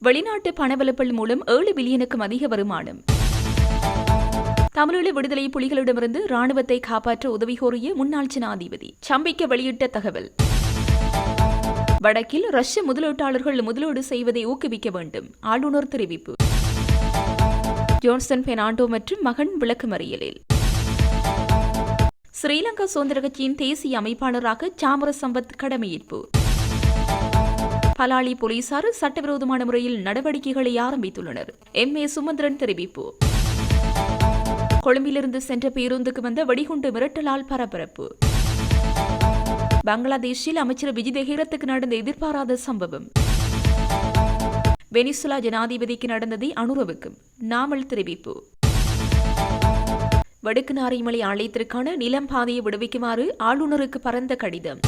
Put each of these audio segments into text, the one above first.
வெளிநாட்டு பணவலப்பல் மூலம் ஏழு பில்லியனுக்கும் அதிக வருமானம். தமிழீழ விடுதலை புலிகளிடமிருந்து ராணுவத்தை காப்பாற்ற உதவி கோரிய முன்னாள் ஜனாதிபதி சம்பிக்க வெளியிட்ட தகவல். வடக்கில் ரஷ்ய முதலீட்டாளர்கள் முதலீடு செய்வதை ஊக்குவிக்க வேண்டும் ஆளுநர் தெரிவிப்பு. ஜோன்சன் பெர்னாண்டோ மற்றும் மகன் விளக்குமறியலில். ஸ்ரீலங்கா சுதந்திர கட்சியின் தேசிய அமைப்பாளராக சாமர சம்பத் கடமையேற்பு. பலாலி போலீசார் சட்டவிரோதமான முறையில் நடவடிக்கைகளை ஆரம்பித்துள்ளனர். எம். ஏ. சுமந்திரன் தெரிவிப்பு. கொழும்பிலிருந்து சென்ற பேருந்துக்கு வந்த வெடிகுண்டு மிரட்டலால் பரபரப்பு. பங்களாதேஷில் அமைச்சர் விஜய் ஹேரத்துக்கு நடந்த எதிர்பாராத சம்பவம். வெனிசுலா ஜனாதிபதிக்கு நடந்ததை அனுரவுக்கும். நாமல் தெரிவிப்பு. வடக்கு நாரைமலை ஆலயத்திற்கான நிலம் பாதையை விடுவிக்குமாறு ஆளுநருக்கு பரந்த கடிதம்.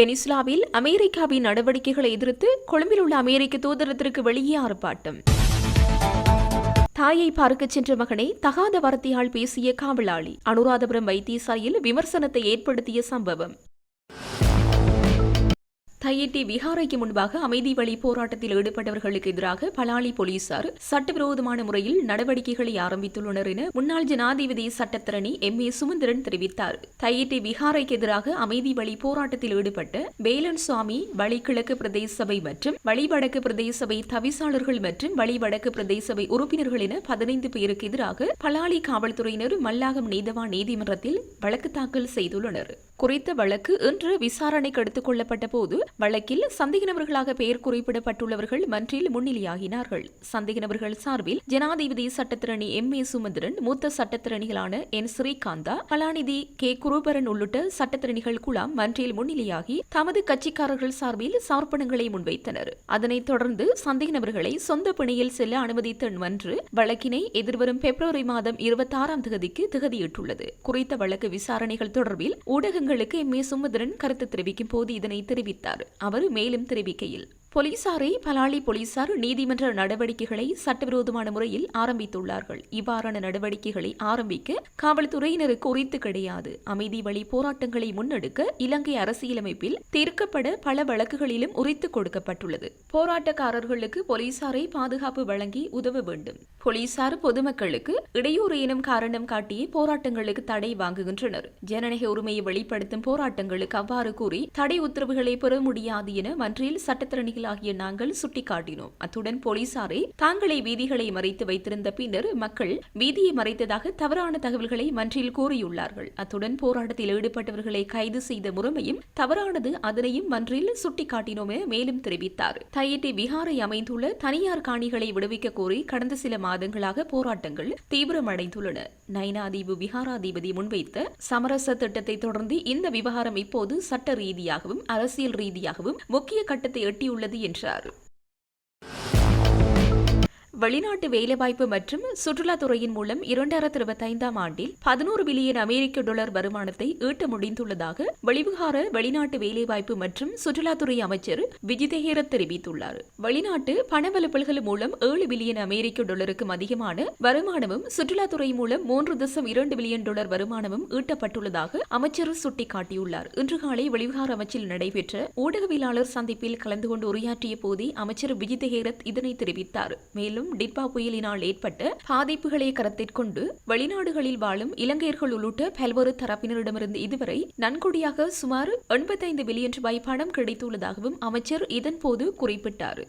பெனிசுலாவில் அமெரிக்காவின் நடவடிக்கைகளை எதிர்த்து கொழும்பில் உள்ள அமெரிக்க தூதரத்திற்கு வெளியே ஆர்ப்பாட்டம். தாயை பார்க்கச் சென்ற மகனை தகாத வார்த்தையால் பேசிய காவலாளி. அனுராதபுரம் வைத்தியசாலையில் விமர்சனத்தை ஏற்படுத்திய சம்பவம். தையிட்டி விஹாரைக்கு முன்பாக அமைதி வழி போராட்டத்தில் ஈடுபட்டவர்களுக்கு எதிராக பலாலி போலீசார் சட்டவிரோதமான முறையில் நடவடிக்கைகளை ஆரம்பித்துள்ளனர் என முன்னாள் ஜனாதிபதி சட்டத்தரணி எம். ஏ. சுமந்திரன் தெரிவித்தார். தையிட்டி விஹாரைக்கு எதிராக அமைதி வழி போராட்டத்தில் ஈடுபட்ட வேலன் சுவாமி வழிகிழக்கு பிரதேச சபை மற்றும் வழிவடக்கு பிரதேச சபை தவிசாளர்கள் மற்றும் வழிவடக்கு பிரதேச சபை உறுப்பினர்கள் என பதினைந்து பேருக்கு எதிராக பலாலி காவல்துறையினர் மல்லாகம் நீதவான் நீதிமன்றத்தில் வழக்கு தாக்கல் செய்துள்ளனர். குறித்த வழக்கு இன்று விசாரணைக்கு எடுத்துக் கொள்ளப்பட்ட போது வழக்கில் சந்தேக நபர்களாக பெயர் குறிப்பிடப்பட்டுள்ளவர்கள் மன்றில் முன்னிலையாகினார்கள். சந்தேக நபர்கள் சார்பில் ஜனாதிபதி சட்டத்திரணி எம். ஏ. சுமந்திரன் மூத்த சட்டத்திரணிகளான என். ஸ்ரீகாந்தா கலாநிதி கே. குருபரன் உள்ளிட்ட சட்டத்திரணிகள் குழாம் மன்றில் முன்னிலையாகி தமது கட்சிக்காரர்கள் சார்பில் சார்ப்பணங்களை முன்வைத்தனர். அதனைத் தொடர்ந்து சந்தேக நபர்களை சொந்த பிணையில் செல்ல அனுமதித்த மன்று வழக்கினை எதிர்வரும் பிப்ரவரி மாதம் இருபத்தி ஆறாம் தேதிக்கு திகதியிட்டுள்ளது. குறித்த வழக்கு விசாரணைகள் தொடர்பில் ஊடகங்களுக்கு எம். ஏ. சுமந்திரன் கருத்து தெரிவிக்கும் போது இதனை தெரிவித்தார். அவர் மேலும் தெரிவிக்கையில் போலீசாரை பலாலி போலீசார் நீதிமன்ற நடவடிக்கைகளை சட்டவிரோதமான முறையில் ஆரம்பித்துள்ளார்கள். இவ்வாறான நடவடிக்கைகளை ஆரம்பிக்க காவல்துறையினருக்கு உரித்து கிடையாது. அமைதி வழி போராட்டங்களை முன்னெடுக்க இலங்கை அரசியலமைப்பில் தீர்க்கப்பட பல வழக்குகளிலும் உரித்து கொடுக்கப்பட்டுள்ளது. போராட்டக்காரர்களுக்கு போலீசாரை பாதுகாப்பு வழங்கி உதவ வேண்டும். போலீசார் பொதுமக்களுக்கு இடையூறு எனும் காரணம் காட்டி போராட்டங்களுக்கு தடை வாங்குகின்றனர். ஜனநாயக உரிமையை வெளிப்படுத்தும் போராட்டங்களுக்கு அவ்வாறு கூறி தடை உத்தரவுகளை பெற முடியாது என மன்றில் சட்டத்திறனிகள் ஆகிய நாங்கள் சுட்டிக்காட்டினோம். அத்துடன் போலீசாரை தாங்களை வீதிகளை மறைத்து வைத்திருந்த பின்னர் மக்கள் வீதியை மறைத்ததாக தவறான தகவல்களை மன்றில் கூறியுள்ளார்கள். அத்துடன் போராட்டத்தில் ஈடுபட்டவர்களை கைது செய்த முறைமையும் தவறானது அதனையும் மன்றில் சுட்டிக்காட்டினோம் என மேலும் தெரிவித்தார். தையிட்டி விஹாரை அமைந்துள்ள தனியார் காணிகளை விடுவிக்க கோரி கடந்த சில மாதங்களாக போராட்டங்கள் தீவிரமடைந்துள்ளன. நைனாதீவு விஹாராதிபதி முன்வைத்த சமரச திட்டத்தை தொடர்ந்து இந்த விவகாரம் இப்போது சட்ட ரீதியாகவும் அரசியல் ரீதியாகவும் முக்கிய கட்டத்தை எட்டியுள்ளது என்றார். வெளிநாட்டு வேலைவாய்ப்பு மற்றும் சுற்றுலாத்துறையின் மூலம் இரண்டாயிரத்தி இருபத்தைந்தாம் ஆண்டில் பதினோரு பில்லியன் அமெரிக்க டாலர் வருமானத்தை ஈட்ட முடிந்துள்ளதாக வெளிவிகார வெளிநாட்டு வேலைவாய்ப்பு மற்றும் சுற்றுலாத்துறை அமைச்சர் விஜிதேகர தெரிவித்துள்ளார். வெளிநாட்டு பணவலப்பல்கள் மூலம் ஏழு பில்லியன் அமெரிக்க டாலருக்கும் அதிகமான வருமானமும் சுற்றுலாத்துறை மூலம் மூன்று தசம் இரண்டு பில்லியன் டாலர் வருமானமும் ஈட்டப்பட்டுள்ளதாக அமைச்சர் சுட்டிக்காட்டியுள்ளார். இன்று காலை வெளிவிகார அமைச்சில் நடைபெற்ற ஊடகவியலாளர் சந்திப்பில் கலந்து கொண்டு உரையாற்றிய போதே அமைச்சர் விஜிதேகரத் இதனை தெரிவித்தார். மேலும் மற்றும் டிட்பா புயலினால் ஏற்பட்ட பாதிப்புகளை கருத்தில் கொண்டு வெளிநாடுகளில் வாழும் இலங்கையர்கள் உள்ளிட்ட பல்வேறு தரப்பினரிடமிருந்து இதுவரை நன்கொடியாக சுமார் எண்பத்தைந்து பில்லியன் ரூபாய் பணம் கிடைத்துள்ளதாகவும் அமைச்சர் இதன்போது குறிப்பிட்டார்.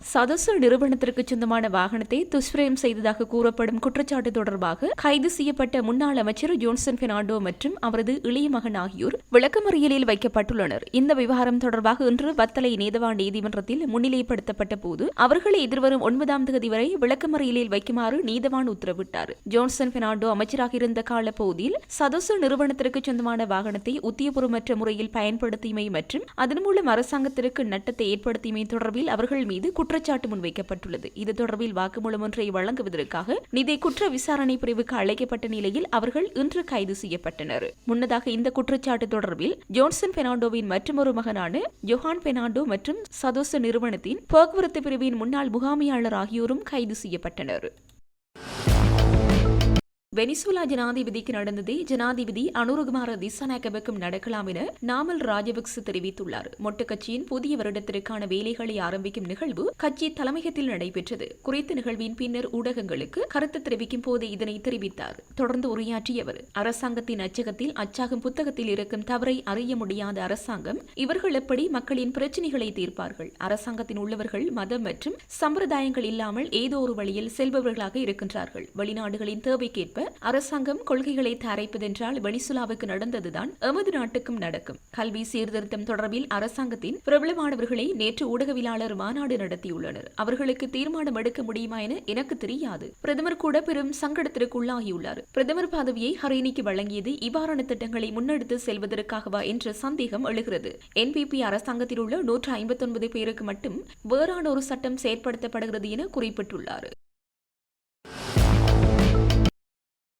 சதசு நிறுவனத்திற்கு சொந்தமான வாகனத்தை துஷ்பிரயம் செய்ததாக கூறப்படும் குற்றச்சாட்டு தொடர்பாக கைது செய்யப்பட்ட முன்னாள் அமைச்சர் ஜோன்சன் பெர்னாண்டோ மற்றும் அவரது இளைய மகன் ஆகியோர் விளக்கமறியலில் வைக்கப்பட்டுள்ளனர். இந்த விவகாரம் தொடர்பாக இன்று வத்தலை நீதவான் நீதிமன்றத்தில் முன்னிலைப்படுத்தப்பட்ட போது அவர்களை எதிர்வரும் ஒன்பதாம் தேதி வரை விளக்கமறியலில் வைக்குமாறு நீதவான் உத்தரவிட்டார். ஜோன்சன் பெர்னாண்டோ அமைச்சராக இருந்த கால பகுதியில் சதசு நிறுவனத்திற்கு சொந்தமான வாகனத்தை உத்தியபூர்வமற்ற முறையில் பயன்படுத்தியமை மற்றும் அதன் மூலம் அரசாங்கத்திற்கு நட்டத்தை ஏற்படுத்தியமை தொடர்பில் அவர்கள் மீது குற்றச்சாட்டு முன்வைக்கப்பட்டுள்ளது. இது தொடர்பில் வாக்குமூலம் ஒன்றை வழங்குவதற்காக நிதி குற்ற விசாரணை பிரிவுக்கு அழைக்கப்பட்ட நிலையில் அவர்கள் இன்று கைது செய்யப்பட்டனர். முன்னதாக இந்த குற்றச்சாட்டு தொடர்பில் ஜோன்சன் பெர்னாண்டோவின் மற்றொரு மகனான ஜொஹான் பெர்னாண்டோ மற்றும் சதோச நிறுவனத்தின் போக்குவரத்து பிரிவின் முன்னாள் முகாமையாளர் ஆகியோரும் கைது செய்யப்பட்டனர். வெனிசுலா ஜனாதிபதிக்கு நடந்ததே ஜனாதிபதி அனுரகுமார திசாநாயக்கவுக்கும் நடக்கலாம் என நாமல் ராஜபக்ச தெரிவித்துள்ளார். மொட்டு கட்சியின் புதிய வருடத்திற்கான வேலைகளை ஆரம்பிக்கும் நிகழ்வு கட்சி தலைமையகத்தில் நடைபெற்றது. குறித்த நிகழ்வின் பின்னர் ஊடகங்களுக்கு கருத்து தெரிவிக்கும் போது இதனை தெரிவித்தார். தொடர்ந்து உரையாற்றிய அவர் அரசாங்கத்தின் அச்சகத்தில் அச்சாகும் புத்தகத்தில் இருக்கும் தவறை அறிய முடியாத அரசாங்கம் இவர்கள் எப்படி மக்களின் பிரச்சினைகளை தீர்ப்பார்கள்? அரசாங்கத்தின் உள்ளவர்கள் மதம் மற்றும் சம்பிரதாயங்கள் இல்லாமல் ஏதோ ஒரு வழியில் செல்பவர்களாக இருக்கின்றார்கள். வெளிநாடுகளின் தேவைக்கேற்ப அரசாங்கம் கொள்கைகளை தயாரிப்பதென்றால் வெனிசுலாவுக்கு நடந்ததுதான் எமது நாட்டுக்கும் நடக்கும். கல்வி சீர்திருத்தம் தொடர்பில் அரசாங்கத்தின் பிரபலமானவர்களை நேற்று ஊடகவியலாளர் மாநாடு நடத்தியுள்ளனர். அவர்களுக்கு தீர்மானம் எடுக்க முடியுமா என எனக்கு தெரியாது. பிரதமர் கூட பெரும் சங்கடத்திற்கு உள்ளாகியுள்ளார் பிரதமர் பதவியை ஹரேனிக்கு வழங்கியது இவ்வாறான திட்டங்களை முன்னெடுத்து செல்வதற்காகவா என்ற சந்தேகம் எழுகிறது. என்பிபி அரசாங்கத்தில் உள்ள நூற்று ஐம்பத்தொன்பது பேருக்கு மட்டும் வேறான ஒரு சட்டம் செயற்படுத்தப்படுகிறது என குறிப்பிட்டுள்ளார்.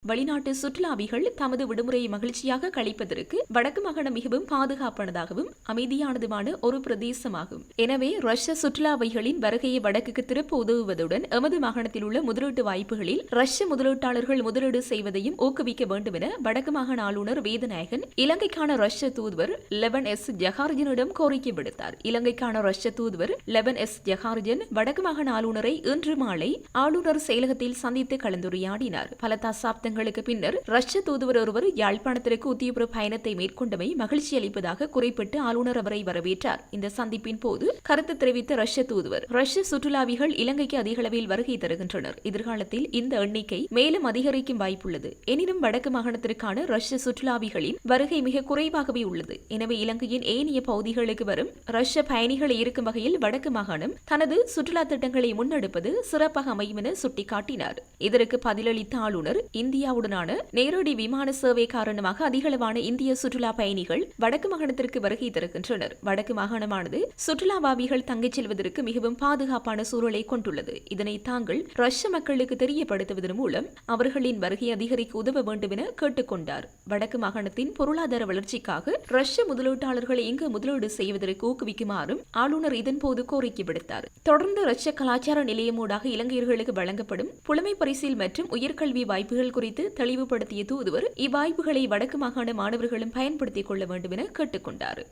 வெளிநாட்டு சுற்றுலாவிகள் தமது விடுமுறையை மகிழ்ச்சியாக கழிப்பதற்கு வடக்கு மாகாணம் மிகவும் பாதுகாப்பானதாகவும் அமைதியானதுமான ஒரு பிரதேசமாகும். எனவே ரஷ்ய சுற்றுலாவைகளின் வருகையை வடக்குக்கு திருப்ப உதவுவதுடன் எமது மாகாணத்தில் உள்ள முதலீட்டு வாய்ப்புகளில் ரஷ்ய முதலீட்டாளர்கள் முதலீடு செய்வதையும் ஊக்குவிக்க வேண்டும் என வடக்கு மாகாண ஆளுநர் வேதநாயகன் இலங்கைக்கான ரஷ்ய தூதுவர் லெவன் எஸ் ஜஹார்ஜனிடம் கோரிக்கை விடுத்தார். இலங்கைக்கான ரஷ்ய தூதுவர் லெவன் எஸ் ஜஹார்ஜன் வடக்கு மாகாண ஆளுநரை இன்று மாலை ஆளுநர் செயலகத்தில் சந்தித்து கலந்துரையாடினார். பல தசாப்த மாதங்களுக்கு பின்னர் ரஷ்ய தூதுவர் ஒருவர் யாழ்ப்பாணத்திற்கு உத்தியபுர பயணத்தை மேற்கொண்டமை மகிழ்ச்சி அளிப்பதாக குறிப்பிட்டு ஆளுநர் அவரை வரவேற்றார். இந்த சந்திப்பின் போது கருத்து தெரிவித்த ரஷ்ய தூதுவர் ரஷ்ய சுற்றுலாவிகள் இலங்கைக்கு அதிக அளவில் வருகை தருகின்றனர். எதிர்காலத்தில் இந்த எண்ணிக்கை மேலும் அதிகரிக்கும் வாய்ப்புள்ளது. எனினும் வடக்கு மாகாணத்திற்கான ரஷ்ய சுற்றுலாவிகளின் வருகை மிக குறைவாகவே உள்ளது. எனவே இலங்கையின் ஏனைய பகுதிகளுக்கு வரும் ரஷ்ய பயணிகளை இருக்கும் வகையில் வடக்கு மாகாணம் தனது சுற்றுலா திட்டங்களை முன்னெடுப்பது சிறப்பாக அமையும் என சுட்டிக்காட்டினார். இதற்கு பதிலளித்த ஆளுநர் இந்திய இந்தியாவுடனான நேரடி விமான சேவை காரணமாக அதிகளவான இந்திய சுற்றுலா பயணிகள் வடக்கு மாகாணத்திற்கு வருகை தருகின்றனர். வடக்கு மாகாணமானது சுற்றுலாவாவிகள் தங்கிச் செல்வதற்கு மிகவும் பாதுகாப்பான சூழலை கொண்டுள்ளது. இதனை தாங்கள் ரஷ்ய மக்களுக்கு தெரியப்படுத்துவதன் மூலம் அவர்களின் வருகை அதிகரிக்க உதவ வேண்டும் என கேட்டுக்கொண்டார் வடக்கு மாகாணத்தின் பொருளாதார வளர்ச்சிக்காக ரஷ்ய முதலீட்டாளர்களை இங்கு முதலீடு செய்வதற்கு ஊக்குவிக்குமாறும் ஆளுநர் இதன்போது கோரிக்கை விடுத்தார். தொடர்ந்து ரஷ்ய கலாச்சார நிலையமூடாக இலங்கையர்களுக்கு வழங்கப்படும் புலமை பரிசில் மற்றும் உயர்கல்வி வாய்ப்புகள் குறித்து குறித்து தெளிவுபடுத்திய தூதுவர் இவ்வாய்ப்புகளை வடக்கு மாகாண மாணவர்களும் பயன்படுத்திக் கொள்ள வேண்டும் என கேட்டுக்கொண்டார்.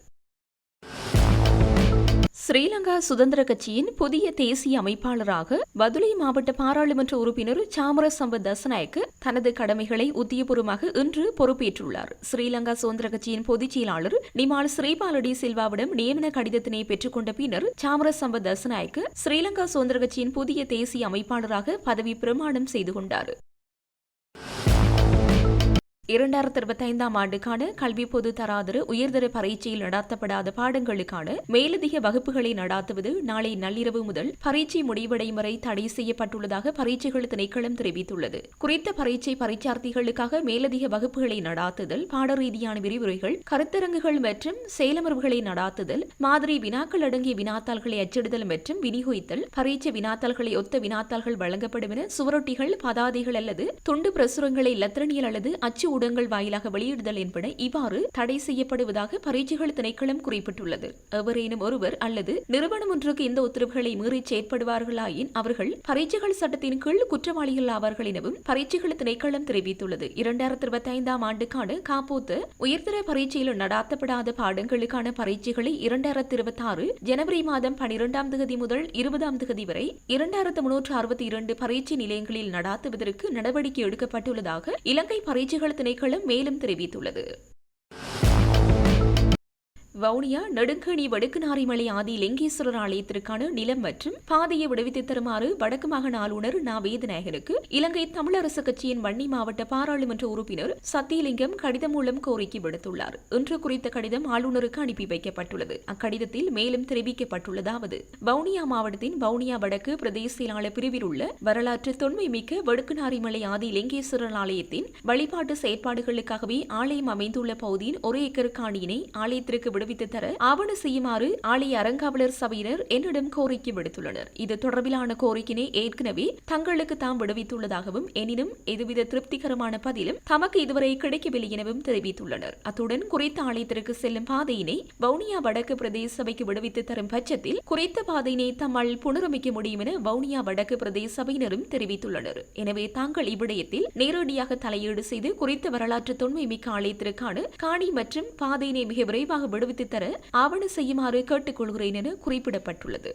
ஸ்ரீலங்கா சுதந்திர கட்சியின் புதிய தேசிய அமைப்பாளராக பதுளை மாவட்ட பாராளுமன்ற உறுப்பினர் சாமர சம்பத் தசநாயக்கு தனது கடமைகளை உத்தியபூர்வமாக இன்று பொறுப்பேற்றுள்ளார். ஸ்ரீலங்கா சுதந்திர கட்சியின் பொதுச் செயலாளர் நிமால் ஸ்ரீபாலடி சில்வாவிடம் நியமன கடிதத்தினை பெற்றுக்கொண்ட பின்னர் சாமர சம்பத் தசநாயக்கு ஸ்ரீலங்கா சுதந்திர கட்சியின் புதிய தேசிய அமைப்பாளராக பதவி பிரமாணம் செய்து கொண்டார். இரண்டாயிரத்தி இருபத்தி ஐந்தாம் ஆண்டுக்கான கல்வி பொது தராதர உயர்தர பரீட்சையில் நடாத்தப்படாத பாடங்களுக்கான மேலதிக வகுப்புகளை நடாத்துவது நாளை நள்ளிரவு முதல் பரீட்சை முடிவடையும் வரை தடை செய்யப்பட்டுள்ளதாக பரீட்சைகள் திணைக்களம் தெரிவித்துள்ளது. குறித்த பரீட்சை பரீட்சார்த்திகளுக்காக மேலதிக வகுப்புகளை நடாத்துதல் பாட ரீதியான விரிவுரைகள் கருத்தரங்குகள் மற்றும் செயலமர்வுகளை நடாத்துதல் மாதிரி வினாக்கள் அடங்கிய வினாத்தாள்களை அச்சிடுதல் மற்றும் விநியோகித்தல் பரீட்சை வினாத்தாள்களை ஒத்த வினாத்தாள்கள் வழங்கப்படும் என சுவரொட்டிகள் பதாதைகள் அல்லது துண்டு பிரசுரங்களை லத்திரனியல் அல்லது அச்சு ஊடகங்கள் வாயிலாக வெளியிடுதல் என்பன இவ்வாறு தடை செய்யப்படுவதாக பரீட்சைகள் திணைக்களம் குறிப்பிட்டுள்ளது. எவரேனும் ஒருவர் அல்லது நிறுவனம் ஒன்றுக்கு இந்த உத்தரவுகளை மீறி செயற்படுவார்களாயின் அவர்கள் பரீட்சைகள் சட்டத்தின் கீழ் குற்றவாளிகள் ஆவார்கள் எனவும் பரீட்சைகள் திணைக்களம் தெரிவித்துள்ளது. இரண்டாயிரத்தி இருபத்தி ஐந்தாம் ஆண்டுக்கான காப்போத்து உயர்தர பரீட்சையில் நடாத்தப்படாத பாடங்களுக்கான பரீட்சைகளை இரண்டாயிரத்தி இருபத்தி ஆறு ஜனவரி மாதம் பனிரெண்டாம் தேதி முதல் இருபதாம் தேதி வரை இரண்டாயிரத்து முன்னூற்று அறுபத்தி இரண்டு பரீட்சை நிலையங்களில் நடாத்துவதற்கு நடவடிக்கை எடுக்கப்பட்டுள்ளதாக இலங்கை பரீட்சைகள் திணைக்களம் மேலும் தெரிவித்துள்ளது. வவுனியா நெடுங்கணி வடுக்குநாரிமலை ஆதி லிங்கேஸ்வரர் ஆலயத்திற்கான நிலம் மற்றும் பாதையை விடுவித்து தருமாறு வடக்கு மாகாண ஆளுநர் நா. வேதநாயகனுக்கு இலங்கை தமிழரசு கட்சியின் வன்னி மாவட்ட பாராளுமன்ற உறுப்பினர் சத்தியலிங்கம் கடிதம் மூலம் கோரிக்கை விடுத்துள்ளார். இன்று குறித்த கடிதம் ஆளுநருக்கு அனுப்பி வைக்கப்பட்டுள்ளது. அக்கடிதத்தில் மேலும் தெரிவிக்கப்பட்டுள்ளதாவது வவுனியா மாவட்டத்தின் வவுனியா வடக்கு பிரதேச செயலாளர் பிரிவில் உள்ள வரலாற்று தொன்மை மிக்க வடுக்குநாரிமலை ஆதி லிங்கேஸ்வரர் ஆலயத்தின் வழிபாட்டு செயற்பாடுகளுக்காகவே ஆலயம் அமைந்துள்ள பகுதியின் ஒரு ஏக்கர் காணியினை ஆலயத்திற்கு விடு விடுவித்து தர ஆவண செய்யுமாறு ஆலய அறங்காவலர் சபையினர் என்னிடம் கோரிக்கை விடுத்துள்ளனர். இது தொடர்பிலான கோரிக்கையினை ஏற்கனவே தங்களுக்கு தாம் விடுவித்துள்ளதாகவும் எனினும் எதுவித திருப்திகரமான பதிலும் தமக்கு இதுவரை கிடைக்கவில்லை எனவும் தெரிவித்துள்ளனர். அத்துடன் குறித்த ஆலயத்திற்கு செல்லும் பாதையினை வவுனியா வடக்கு பிரதேச சபைக்கு விடுவித்து தரும் பட்சத்தில் குறித்த பாதையினை தம்மால் புனரமைக்க முடியும் என வவுனியா வடக்கு பிரதேச சபையினரும் தெரிவித்துள்ளனர். எனவே தாங்கள் இவ்விடயத்தில் நேரடியாக தலையீடு செய்து குறித்த வரலாற்று தொன்மை மிக்க ஆலயத்திற்கான காணி மற்றும் பாதையினை மிக விரைவாக விடுவித்து தர ஆவண செய்யுமாறு கேட்டுக்கொள்கிறேன் என குறிப்பிடப்பட்டுள்ளது.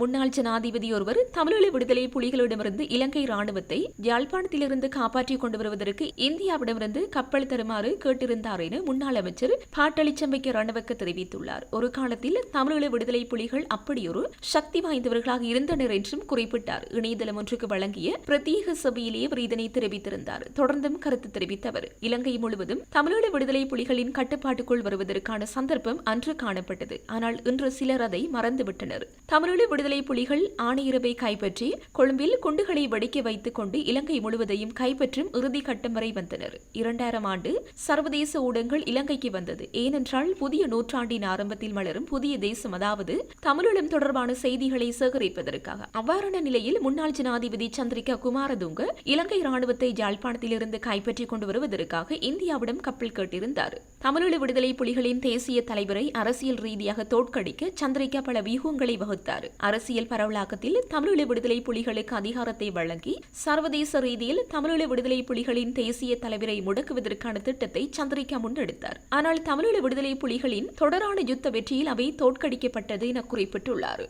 முன்னாள் ஜனாதிபதி ஒருவர் தமிழீழ விடுதலை புலிகளிடமிருந்து இலங்கை ராணுவத்தை யாழ்ப்பாணத்திலிருந்து காப்பாற்றிக் கொண்டு வருவதற்கு இந்தியாவிடமிருந்து கப்பல் தருமாறு கேட்டிருந்தார் என முன்னாள் அமைச்சர் பாட்டளிச்சம்பைக்கு ரணவக்க தெரிவித்துள்ளார். ஒரு காலத்தில் தமிழீழ விடுதலை புலிகள் அப்படியொரு சக்தி வாய்ந்தவர்களாக இருந்தனர் என்றும் குறிப்பிட்டார். இணையதளம் ஒன்றுக்கு வழங்கிய பிரத்யேக சபையிலேயே அவர் இதனை தெரிவித்திருந்தார். தொடர்ந்தும் கருத்து தெரிவித்த அவர் இலங்கை முழுவதும் தமிழீழ விடுதலை புலிகளின் கட்டுப்பாட்டுக்குள் வருவதற்கான சந்தர்ப்பம் அன்று காணப்பட்டது. ஆனால் இன்று சிலர் அதை மறந்துவிட்டனர். தமிழீழ விடுதலை விடுதலை புலிகள் ஆணையரவை கைப்பற்றி கொழும்பில் குண்டுகளை வெடிக்க வைத்துக் கொண்டு இலங்கை முழுவதையும் கைப்பற்றும் இறுதி கட்டம் வரை வந்தனர். இரண்டாயிரம் ஆண்டு சர்வதேச ஊடகங்கள் இலங்கைக்கு வந்தது. ஏனென்றால் புதிய நூற்றாண்டின் ஆரம்பத்தில் மலரும் புதிய தேசம் அதாவது தமிழீழம் தொடர்பான செய்திகளை சேகரிப்பதற்காக. அவ்வாறான நிலையில் முன்னாள் ஜனாதிபதி சந்திரிகா குமாரதுங்க இலங்கை ராணுவத்தை யாழ்ப்பாணத்திலிருந்து கைப்பற்றிக் கொண்டு வருவதற்காக இந்தியாவிடம் கப்பல் கேட்டிருந்தார். தமிழீழ விடுதலை புலிகளின் தேசிய தலைவரை அரசியல் ரீதியாக தோற்கடிக்க சந்திரிகா பல வியூகங்களை வகுத்தார். அரசியல் பரவலாக்கத்தில் தமிழீழ விடுதலை புலிகளுக்கு அதிகாரத்தை வழங்கி சர்வதேச ரீதியில் தமிழீழ விடுதலை புலிகளின் தேசிய தலைவரை முடக்குவதற்கான திட்டத்தை சந்திரிகா முன்னெடுத்தார். ஆனால் தமிழீழ விடுதலை புலிகளின் தொடரான யுத்த வெற்றியில் அவை தோற்கடிக்கப்பட்டது என குறிப்பிட்டுள்ளார்.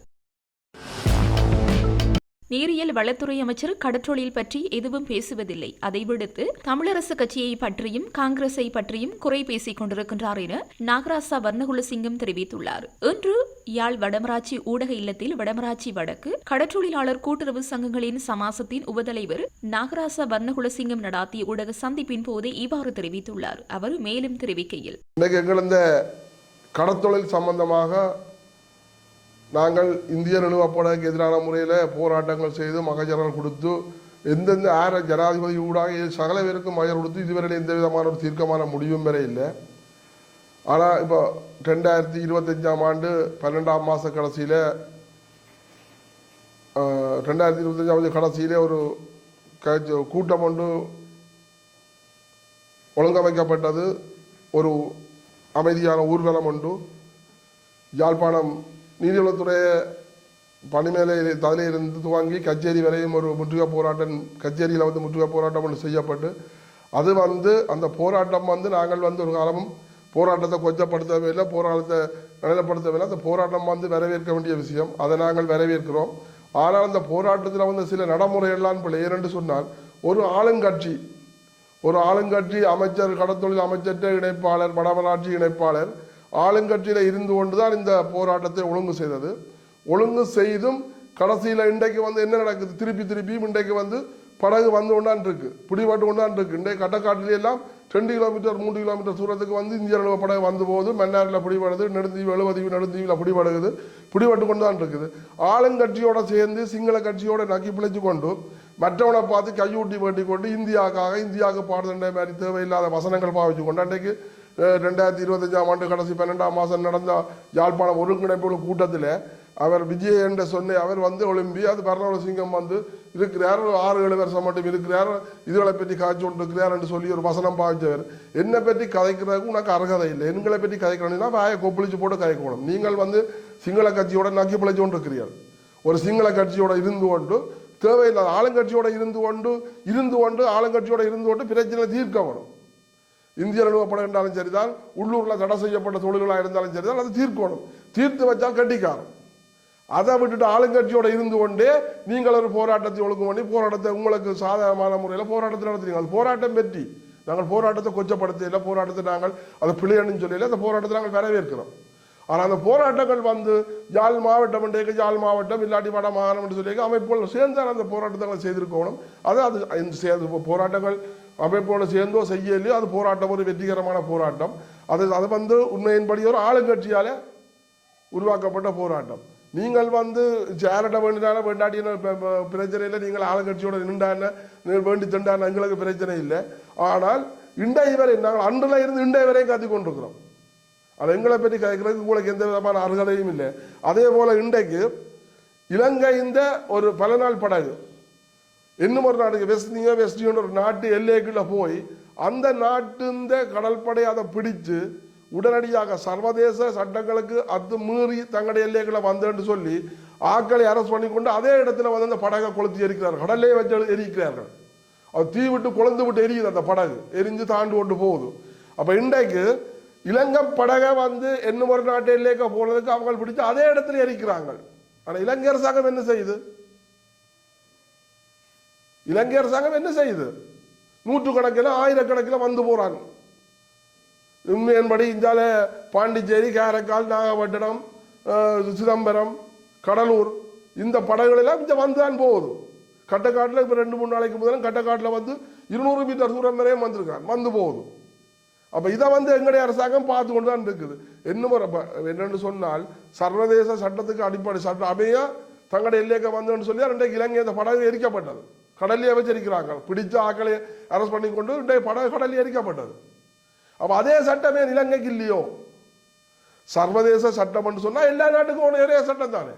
நீரியல் வளத்துறை அமைச்சர் கடற்றொழில் பற்றி எதுவும் பேசுவதில்லை. அதை விடுத்து தமிழரசு கட்சியை பற்றியும் காங்கிரஸை பற்றியும் குறை பேசிக் கொண்டிருக்கின்றார் என நாகராசா வர்ணகுலசிங்கம் தெரிவித்துள்ளார். இன்று யாழ் வடமராட்சி ஊடக இல்லத்தில் வடமராட்சி வடக்கு கடற்றொழிலாளர் கூட்டுறவு சங்கங்களின் சமாசத்தின் உபதலைவர் நாகராசா வர்ணகுலசிங்கம் நடாத்திய ஊடக சந்திப்பின் போதே இவ்வாறு தெரிவித்துள்ளார். அவர் மேலும் தெரிவிக்கையில் கடத்தொழில் சம்பந்தமாக நாங்கள் இந்திய நிறுவப்படைக்கு எதிரான முறையில் போராட்டங்கள் செய்து மகஜர்கள் கொடுத்து எந்தெந்த ஆர ஜனாதிபதி ஊடாக சகல பேருக்கும் மகஜர் கொடுத்து இதுவரையில் எந்த விதமான ஒரு தீர்க்கமான முடிவும் வரை இல்லை. ஆனால் இப்போ ரெண்டாயிரத்தி இருபத்தஞ்சாம் ஆண்டு பன்னெண்டாம் மாத கடைசியில் ரெண்டாயிரத்தி இருபத்தஞ்சாம் ஆண்டு ஒரு கூட்டம் ஒன்று ஒழுங்கமைக்கப்பட்டது. ஒரு அமைதியான ஊர்வலம் ஒன்று. யாழ்ப்பாணம் நீதிவளத்துறை பணிமேலே ததிலே இருந்து துவங்கி கச்சேரி வரையும் ஒரு முற்றுகை போராட்டம் கச்சேரியில் வந்து முற்றுகை போராட்டம் ஒன்று செய்யப்பட்டு அது வந்து அந்த போராட்டம் வந்து நாங்கள் வந்து ஒரு காலமும் போராட்டத்தை கொச்சப்படுத்தவே இல்லை போராட்டத்தை நிலைப்படுத்தவே இல்லை. அந்த போராட்டம் வந்து வரவேற்க வேண்டிய விஷயம். அதை நாங்கள் வரவேற்கிறோம். ஆனால் அந்த போராட்டத்தில் வந்து சில நடைமுறைகள்லாம் பிள்ளை. ஏனென்று சொன்னால் ஒரு ஆளுங்கட்சி ஒரு ஆளுங்கட்சி அமைச்சர் கடத்தொழில் அமைச்சற்ற இணைப்பாளர் வடமராட்சி இணைப்பாளர் ஆளுங்கட்சியில் இருந்து கொண்டுதான் இந்த போராட்டத்தை ஒழுங்கு செய்தது. ஒழுங்கு செய்தும் கடைசியில் இன்றைக்கு வந்து என்ன நடக்குது? திருப்பி திருப்பியும் இன்றைக்கு வந்து படகு வந்து கொண்டான் இருக்கு பிடிபட்டு கொண்டான் இருக்கு இன்றைக்கு கட்டக்காட்டிலே எல்லாம் ரெண்டு கிலோமீட்டர் மூன்று கிலோமீட்டர் தூரத்துக்கு வந்து இந்திய அளவு படகு வந்து போகுது. மன்னாரில் பிடிபடுது. நெடுந்தீவு எழுபதீவு நெடுந்தீவில் பிடிபடுகுது. பிடிபட்டு கொண்டு தான் இருக்குது ஆளுங்கட்சியோட சேர்ந்து சிங்கள கட்சியோட நக்கி பிழைச்சு கொண்டு மற்றவனை பார்த்து கையூட்டி வேட்டி கொண்டு இந்தியாவுக்காக இந்தியாவுக்கு பாடுதண்டை மாதிரி தேவையில்லாத வசனங்கள் பாவிச்சு கொண்டு அன்றைக்கு ரெண்டாயிரத்தி இருபத்தஞ்சாம் ஆண்டு கடைசி பன்னெண்டாம் மாதம் நடந்த யாழ்ப்பாணம் ஒருங்கிணைப்பு கூட்டத்தில் அவர் விஜய் என்று சொன்ன அவர் வந்து ஒளிம்பி அது பர்ணவ சிங்கம் வந்து இருக்கிறார் ஆறு ஏழு வருஷம் மட்டும் இருக்கிறார் இதுகளை பற்றி காய்ச்சி கொண்டு இருக்கிறார் என்று சொல்லி ஒரு வசனம் பாய்ச்சவர். என்னை பற்றி கதைக்கிறதுக்கு உனக்கு அருகதை இல்லை. எங்களை பற்றி கதைக்கணும்னா வாயை கொப்பளிச்சு போட்டு கதைக்கணும். நீங்கள் வந்து சிங்கள கட்சியோட நக்கி பிழைச்சு கொண்டிருக்கிறீர்கள். ஒரு சிங்கள கட்சியோட இருந்து கொண்டு தேவையில்லாத ஆளுங்கட்சியோட இருந்து கொண்டு இருந்து கொண்டு ஆளுங்கட்சியோட இருந்து கொண்டு பிரச்சனை தீர்க்க வேணும். இந்திய நிறுவப்படம் என்றாலும் சரிதான் உள்ளூரில் தடை செய்யப்பட்ட தொழில்களாக இருந்தாலும் சரிதான் அதை தீர்க்கணும். தீர்த்து வச்சால் கட்டிக்காரம். அதை விட்டுட்டு ஆளுங்கட்சியோட இருந்து கொண்டே நீங்கள் ஒரு போராட்டத்தை ஒழுங்கு பண்ணி போராட்டத்தை உங்களுக்கு சாதகமான முறையில் போராட்டத்தை நடத்துறீங்க. அது போராட்டம் வெற்றி. நாங்கள் போராட்டத்தை கொச்சப்படுத்தல போராட்டத்தை நாங்கள் அதை பிள்ளைன்னு சொல்லல அந்த போராட்டத்தை நாங்கள் வரவேற்கிறோம். ஆனால் அந்த போராட்டங்கள் வந்து யாழ் மாவட்டம் என்றைக்கு யாழ் மாவட்டம் இல்லாட்டி வட மாகாணம் என்று சொல்லி அமைப்புகள் சேர்ந்தால் அந்த போராட்டத்தை செய்திருக்கணும். அது அது போராட்டங்கள் அமைப்போடு சேர்ந்தோ செய்யலையோ அது போராட்டம் ஒரு வெற்றிகரமான போராட்டம். அது அது வந்து உண்மையின்படி ஒரு ஆளுங்கட்சியால் உருவாக்கப்பட்ட போராட்டம். நீங்கள் வந்து சேரட்ட வேண்டினால வேண்டாட்டின பிரச்சனை இல்லை. நீங்கள் ஆளுங்கட்சியோட நின்றான வேண்டி திண்டான எங்களுக்கு பிரச்சனை இல்லை. ஆனால் இன்றைய வரை நாங்கள் அன்றில் இருந்து இன்றைய வரையும் கத்தி கொண்டிருக்கிறோம். அது எங்களை பற்றி கேட்கறதுக்கு உங்களுக்கு எந்த விதமான அருகதையும் இல்லை. அதே போல் இன்றைக்கு இலங்கை இந்த ஒரு பல நாள் படகு இன்னும் ஒரு நாட்டுக்கு வெஸ்டியோ வெஸ்டியோன்னு ஒரு நாட்டு எல்லைக்குள்ளே போய் அந்த நாட்டுந்த கடற்படை அதை பிடிச்சு உடனடியாக சர்வதேச சட்டங்களுக்கு அது மீறி தங்களுடைய எல்லைகளை வந்தேன்னு சொல்லி ஆக்களை அரசு பண்ணி கொண்டு அதே இடத்துல வந்து அந்த படகை கொளுத்தி எரிக்கிறார்கள். கடல்லே வச்சு எரிக்கிறார்கள். அது தீ விட்டு கொழுந்து விட்டு எரியுது அந்த படகு. எரிஞ்சு தாண்டு கொண்டு போகுது. அப்போ இன்றைக்கு இலங்கை படகை வந்து என்ன ஒரு நாட்டு எல்லைக்கு போனதுக்கு அவங்க பிடிச்சு அதே இடத்துல எரிக்கிறாங்க. ஆனால் இலங்கை அரசாங்கம் என்ன செய்யுது? இலங்கை அரசாங்கம் என்ன செய்யுது? நூற்றுக்கணக்கில் ஆயிரக்கணக்கில் வந்து போறாங்க. உண்மையின்படி இந்தால பாண்டிச்சேரி காரைக்கால் நாகப்பட்டினம் சிதம்பரம் கடலூர் இந்த படகுகளெல்லாம் இங்கே வந்து தான் போகுது. கட்டக்காட்டில் இப்போ ரெண்டு மூணு நாளைக்கு முதல்ல கட்டக்காட்டில் வந்து இருநூறு மீட்டர் தூரம் வரையும் வந்திருக்காங்க. வந்து போகுது. அப்போ இதை வந்து எங்களுடைய அரசாங்கம் பார்த்து கொண்டு தான் இருக்குது. என்ன என்னென்னு சொன்னால் சர்வதேச சட்டத்துக்கு அடிப்படை சட்டம் அமைய தங்களுடைய எல்லைக்கு வந்தோன்னு சொல்லி ரெண்டு இலங்கை அந்த படகு எரிக்கப்பட்டது. கடல்லே வச்சிருக்கிறாங்க. பிடிச்ச ஆக்களை அரெஸ்ட் பண்ணி கொண்டு இன்றைய படகு கடலில் எரிக்கப்பட்டது. அப்ப அதே சட்டமே இலங்கைக்கு இல்லையோ? சர்வதேச சட்டம் சொன்னா எல்லா நாட்டுக்கும் ஒன்று ஒரே சட்டம் தானே.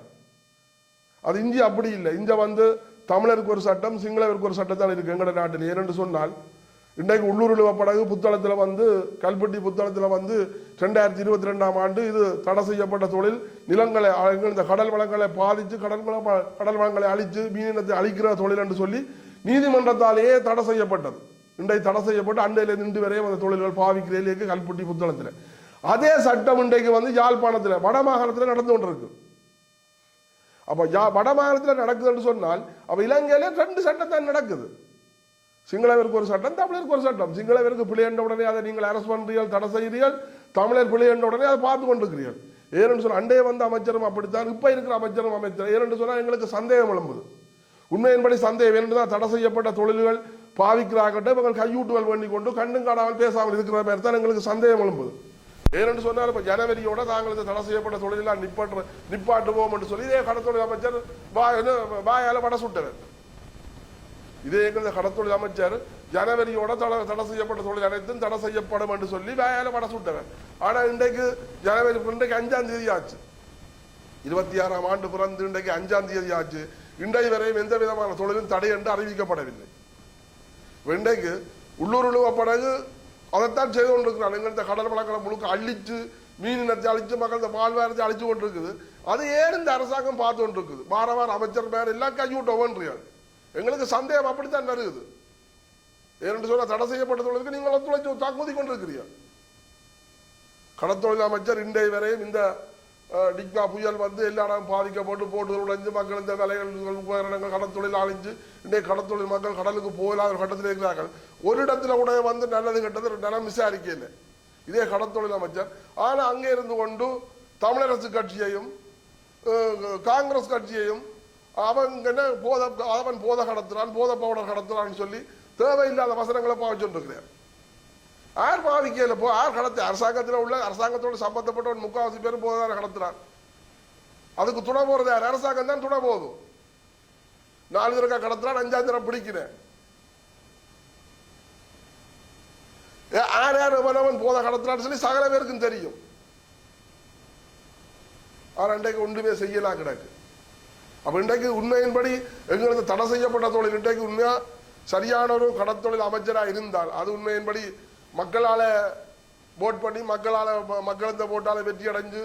அது இந்தியா அப்படி இல்லை. இந்தியா வந்து தமிழருக்கு ஒரு சட்டம் சிங்களவருக்கு ஒரு சட்டம் தான் இருக்கு எங்களோட நாட்டில். ஏனென்று சொன்னால் இன்றைக்கு உள்ளூர் படகு புத்தளத்தில் வந்து கல்பட்டி புத்தளத்தில் வந்து ரெண்டாயிரத்தி இருபத்தி ரெண்டாம் ஆண்டு இது தடை செய்யப்பட்ட தொழில். நிலங்களை இந்த கடல் வளங்களை பாதித்து கடல் கடல் வளங்களை அழித்து மீனினத்தை அழிக்கிற தொழில் என்று சொல்லி நீதிமன்றத்தாலேயே தடை செய்யப்பட்டது. இன்றைக்கு தடை செய்யப்பட்டு அண்டையில நின்று வரையும் அந்த தொழில்கள் பாவிக்கிறேன் கல்பட்டி புத்தளத்தில். அதே சட்டம் இன்றைக்கு வந்து யாழ்ப்பாணத்தில் வடமாகாணத்தில் நடந்து கொண்டிருக்கு. அப்போ யா வடமாநிலத்தில் நடக்குதுன்னு சொன்னால் அப்போ இலங்கையில ரெண்டு சட்டத்தான் நடக்குது. சிங்களவருக்கு ஒரு சட்டம் தமிழருக்கு ஒரு சட்டம். சிங்களவருக்கு பிழை என்ற உடனே அதை நீங்கள் அரசு பண்ணுறீர்கள் தடை செய்கிறீர்கள் தமிழர் பிழை என்ற உடனே அதை பார்த்து கொண்டிருக்கிறீர்கள். ஏனென்று சொன்னால் அண்டே வந்த அமைச்சரும் அப்படித்தான் இப்போ இருக்கிற அமைச்சரும் அமைச்சர். ஏனென்று சொன்னால் எங்களுக்கு சந்தேகம் எழும்புது உண்மையின்படி சந்தேகம் என்று தான் தடை செய்யப்பட்ட தொழில்கள் பாவிக்கிறாகட்டும் இவங்க கையூட்டுகள் பண்ணி கொண்டு கண்ணும் காணாமல் பேசாமல் இருக்கிற பேர் தான் எங்களுக்கு சந்தேகம் எழும்புது ஏனென்று சொன்னால் இப்போ ஜனவரியோட தாங்கள் இந்த தடை செய்யப்பட்ட தொழிலெல்லாம் நிப்பாட்டு நிப்பாட்டுவோம் என்று சொல்லி இதே கடத்தொழில் அமைச்சர் வாய் என்ன, வட சுட்டவர். இதே எங்களது கடத்தொழில் அமைச்சர் ஜனவரியோட தடை தடை செய்யப்பட்ட தொழில் அனைத்தும் தடை செய்யப்படும் என்று சொல்லி வாயால வட சுட்டவர் ஆனா இன்றைக்கு ஜனவரி இன்றைக்கு அஞ்சாம் தேதி ஆச்சு. இருபத்தி ஆறாம் ஆண்டு பிறந்து இன்றைக்கு அஞ்சாம் தேதி ஆச்சு. இன்றைய வரையும் எந்த விதமான தொழிலும் தடை என்று அறிவிக்கப்படவில்லை. இன்றைக்கு உள்ளூர் உழுவ படகு அதைத்தான் செய்து கொண்டிருக்கிறான். எங்கள் கடல் வளங்களை முழுக்க அழிச்சு மீன் இனத்தை அழிச்சு மக்கள் இந்த வாழ்வாரத்தை அழிச்சு கொண்டிருக்குது. அது ஏன் இந்த அரசாங்கம் பார்த்து கொண்டிருக்குது? வார வாரம் அமைச்சர் பேர் எல்லாம் கைவிட்டோன்றியாள் எங்களுக்கு சந்தேகம் அப்படித்தான் வருகிறது ஏனென்று சொன்னால் தடை செய்யப்பட்ட தொழிலுக்கு நீங்கள் ஒத்துழைச்சு தாக்குதி கொண்டிருக்கிறீர்கள். கடத்தொழில் அமைச்சர் இன்றைய வரையும் இந்த டிக்னா புயல் வந்து எல்லா இடம் பாதிக்கப்பட்டு போட்டுகள் உடைஞ்சு மக்கள் இந்த வேலைகள் உபகரணங்கள் கடத்தொழில் அழிஞ்சு இன்றைய கடத்தொழில் மக்கள் கடலுக்கு போகலாத ஒரு கட்டத்தில் இருக்கிறார்கள். ஒரு இடத்துல கூட வந்து நல்லது கெட்டது நிலம் விசாரிக்கல இதே கடத்தொழில் அமைச்சர். ஆனால் அங்கே இருந்து கொண்டு தமிழரசு கட்சியையும் காங்கிரஸ் கட்சியையும் அவங்க என்ன போத அவன் போத கடத்துறான் போத பவுடர் கடத்துறான்னு சொல்லி தேவையில்லாத வசனங்களை பாவிச்சுட்டு யார் பாவிக்கல போ யார் கடத்து அரசாங்கத்தில் உள்ள அரசாங்கத்தோடு சம்பந்தப்பட்டவன் முக்காவாசி பேர் போதான கடத்துறான். அதுக்கு துணை போறது யார்? அரசாங்கம் தான் துணை போதும் நாலு தடவை கடத்துறான் அஞ்சாம் தடவை பிடிக்கிறேன். யார் யார் எவனவன் போத கடத்துறான்னு சொல்லி சகல பேருக்கும் தெரியும். ஆனால் அன்றைக்கு ஒன்றுமே செய்யலாம் கிடக்கு. அப்ப இன்றைக்கு உண்மையின்படி எங்களுக்கு தடை செய்யப்பட்ட தொழில் இன்றைக்கு உண்மையா? சரியான ஒரு கடத்தொழில் அமைச்சரா இருந்தால் அது உண்மையின்படி மக்களால போட் பண்ணி மக்களால மக்கள் இந்த போட்டால வெற்றி அடைஞ்சு